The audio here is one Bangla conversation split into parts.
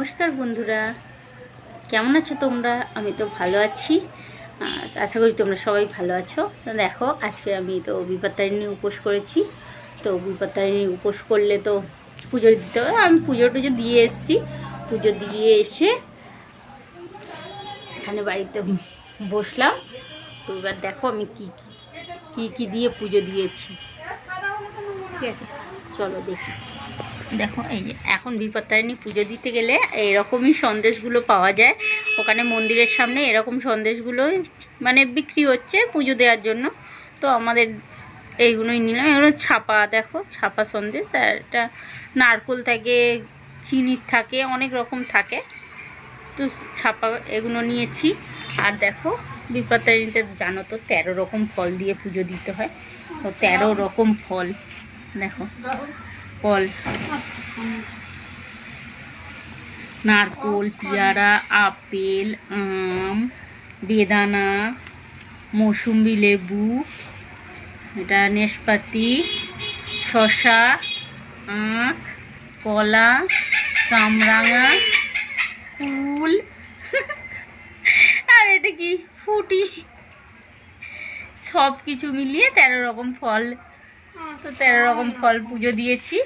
নমস্কার বন্ধুরা। কেমন আছো তোমরা? আমি তো ভালো আছি। আশা করি তোমরা সবাই ভালো আছো। তো দেখো, আজকে আমি তো বিপত্তারিণী উপোস করেছি। তো বিপত্তারিণী উপোস করলে তো পুজো দিতে হবে। আমি পুজো টুজো দিয়ে এসেছি। পুজো দিয়ে এসে এখানে বাড়িতে বসলাম। তো এবার দেখো আমি কি কি কি কি দিয়ে পুজো দিয়েছি। ঠিক আছে, চলো দেখি। দেখো, এই যে এখন বিপত্তারিণী পুজো দিতে গেলে এরকমই সন্দেশগুলো পাওয়া যায়। ওখানে মন্দিরের সামনে এরকম সন্দেশগুলো মানে বিক্রি হচ্ছে পুজো দেওয়ার জন্য। তো আমাদের এইগুলোই নিলাম। এগুলো ছাপা, দেখো, ছাপা সন্দেশ। আর এটা নারকোল থাকে, চিনির থাকে, অনেক রকম থাকে। তো ছাপা এগুলো নিয়েছি। আর দেখো, বিপত্তারিণীতে জানো তো, তেরো রকম ফল দিয়ে পুজো দিতে হয়। তো তেরো রকম ফল, দেখো। ফল নারকোল, পেয়ারা, আপেল, আম, বেদানা মৌসুম্বি লেবু, এটা নেশপাতি শশা আখ, কলা, কামরাঙা কুল আর এটা কি? ফুটি। সব কিছু মিলিয়ে তেরো রকম ফল। তো তেরো রকম ফল পুজো দিয়েছি।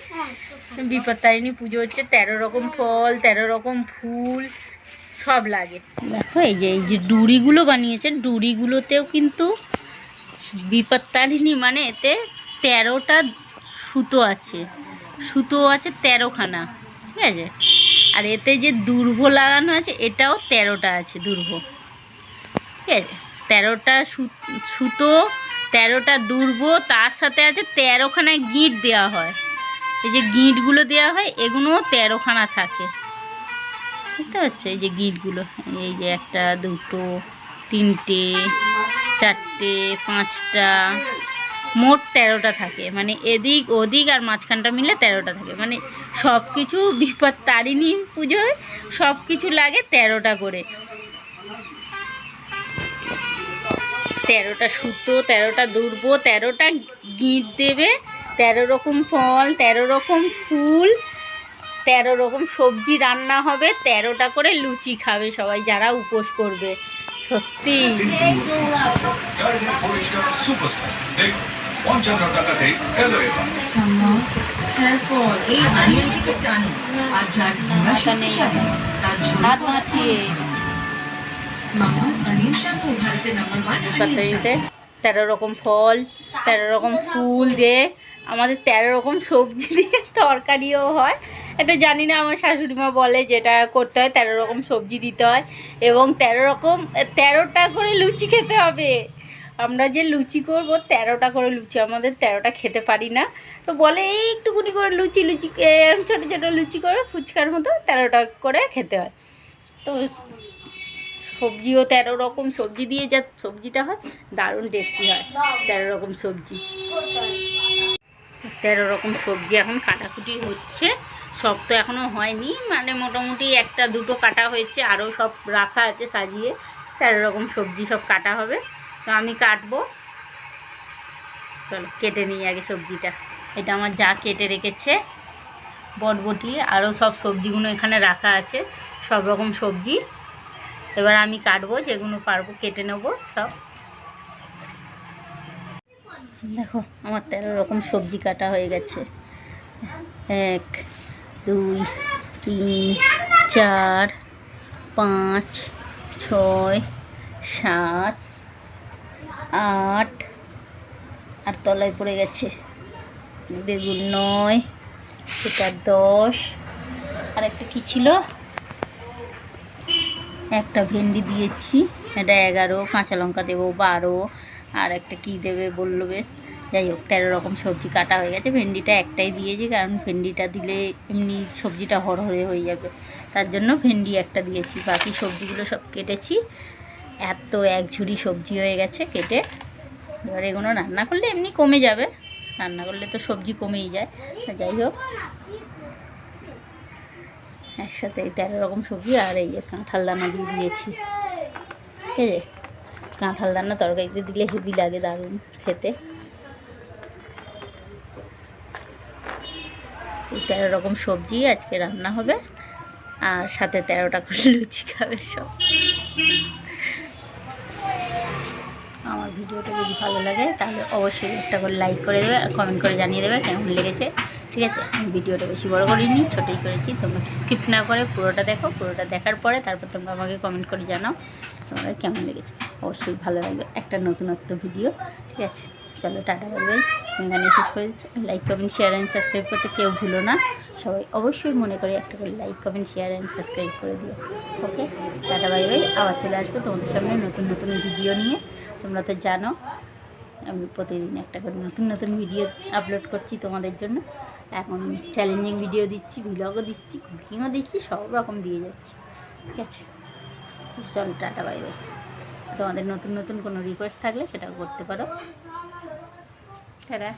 বিপত্তারিণী পুজো হচ্ছে, তেরো রকম ফল, তেরো রকম ফুল, সব লাগে। দেখো, এই যে এই যে ডুরিগুলো বানিয়েছে ডুরিগুলোতেও কিন্তু বিপত্তারিণী মানে এতে তেরোটা সুতো আছে। সুতো আছে তেরোখানা, ঠিক আছে? আর এতে যে দুর্ভ লাগানো আছে, এটাও তেরোটা আছে দুর্ভ ঠিক আছে? তেরোটা সুতো তেরোটা দুর্ব, তার সাথে আছে তেরোখানা গিঁট দেওয়া হয়। এই যে গিঁটগুলো দেওয়া হয়, এগুলোও তেরোখানা থাকে। বুঝতে পারছ? এই যে গিঁটগুলো, এই যে একটা, দুটো, তিনটে, চারটে, পাঁচটা, মোট তেরোটা থাকে। মানে এদিক ওদিক আর মাঝখানটা মিলে তেরোটা থাকে। মানে সব কিছু বিপদ, তারিণী পুজোয় সব কিছু লাগে তেরোটা করে। তেরোটা সুতো তেরোটা দুর্ব তেরোটা গিঁট দেবে তেরো রকম ফল তেরো রকম ফুল তেরো রকম সবজি রান্না হবে তেরোটা করে লুচি খাবে সবাই যারা উপোস করবে। সত্যি। হাত মাছিয়ে পাতাইতে তেরো রকম ফল তেরো রকম ফুল দিয়ে আমাদের তেরো রকম সবজি দিয়ে তরকারিও হয়। এটা জানি না আমার শাশুড়ি মা বলে যেটা করতে হয় তেরো রকম সবজি দিতে হয় এবং তেরো রকম তেরোটা করে লুচি খেতে হবে। আমরা যে লুচি করব তেরোটা করে লুচি আমাদের তেরোটা খেতে পারি না। তো বলে এই একটুকুনি করে লুচি লুচি ছোটো ছোটো লুচি করে ফুচকার মতো তেরোটা করে খেতে হয়। তো সবজিও তেরো রকম সবজি দিয়ে যা সবজিটা হয়, দারুণ টেস্টি হয়। তেরো রকম সবজি। তেরো রকম সবজি এখন কাটাকুটি হচ্ছে, সব তো এখনও হয়নি। মানে মোটামুটি একটা দুটো কাটা হয়েছে, আরও সব রাখা আছে সাজিয়ে, তেরো রকম সবজি সব কাটা হবে। তো আমি কাটবো। চলো, কেটে নিই আগে সবজিটা। এটা আমার যা কেটে রেখেছে, বটবটি, আরও সব সবজিগুলো এখানে রাখা আছে, সব রকম সবজি। এবার আমি কাটবো, যেগুলো পারব কেটে নেব সব। দেখো, আমার তেরো রকম সবজি কাটা হয়ে গেছে। এক, দুই, তিন, চার, পাঁচ, ছয়, সাত, আট, আর তলায় পড়ে গেছে বেগুন নয়, সেটা দশ। আর একটা কী ছিল? একটা ভেন্ডি দিয়েছি, এটা এগারো, কাঁচা লঙ্কা দেবো বারো, আর একটা কি দেবে বলল বেশ। যাই হোক, তেরো রকম সবজি কাটা হয়ে গেছে। ভেন্ডিটা একটাই দিয়েছি, কারণ ভেন্ডিটা দিলে এমনি সবজিটা হরহরে হয়ে যাবে। তার জন্য ভেন্ডি একটা দিয়েছি। বাকি সবজিগুলো সব কেটেছি। এত এক ঝুড়ি সবজি হয়ে গেছে কেটে। এবার এগুলো রান্না করলে এমনি কমে যাবে। রান্না করলে তো সবজি কমেই যায়। যাই হোক। একসাথে এই তেরো রকম সবজি আর এই যে কাঁঠাল দানা দিয়ে দিয়েছি। ঠিক আছে কাঁঠাল দানা তরকারিতে দিলে হেভি লাগে দারুণ খেতে। এই তেরো রকম সবজি আজকে রান্না হবে, আর সাথে তেরোটা করে লুচি খাবে সব। আমার ভিডিওটা যদি ভালো লাগে, তাহলে অবশ্যই একটা করে লাইক করে দেবে আর কমেন্ট করে জানিয়ে দেবে কেমন লেগেছে। ঠিক আছে? আমি ভিডিওটা বেশি বড় করিনি, ছোটোই করেছি, তোমরা স্কিপ না করে পুরোটা দেখো, পুরোটা দেখার পরে তারপর তোমরা আমাকে কমেন্ট করে জানাও, তোমাদের কেমন লেগেছে? অবশ্যই ভালো লাগবে, একটা নতুনত্ব ভিডিও ঠিক আছে? চলো, টাটা বাই আমি এখানে শেষ করে দিচ্ছি। Like comment share and subscribe করতে কেউ ভুলো না। সবাই অবশ্যই মনে করে একটা করে like comment share and subscribe করে দিও ওকে টাটা বাই বাই আবার চলে আসব তোমাদের সামনে নতুন নতুন ভিডিও নিয়ে। তোমরা তো জানো, আমি প্রতিদিন একটা করে নতুন নতুন ভিডিও আপলোড করছি তোমাদের জন্য। এখন চ্যালেঞ্জিং ভিডিও দিচ্ছি ভিলগও দিচ্ছি কুকিংও দিচ্ছি, সব রকম দিয়ে যাচ্ছি। ঠিক আছে? চল, টাটা বাই বাই তোমাদের নতুন নতুন কোনো রিকোয়েস্ট থাকলে সেটা করতে পারো। টাটা।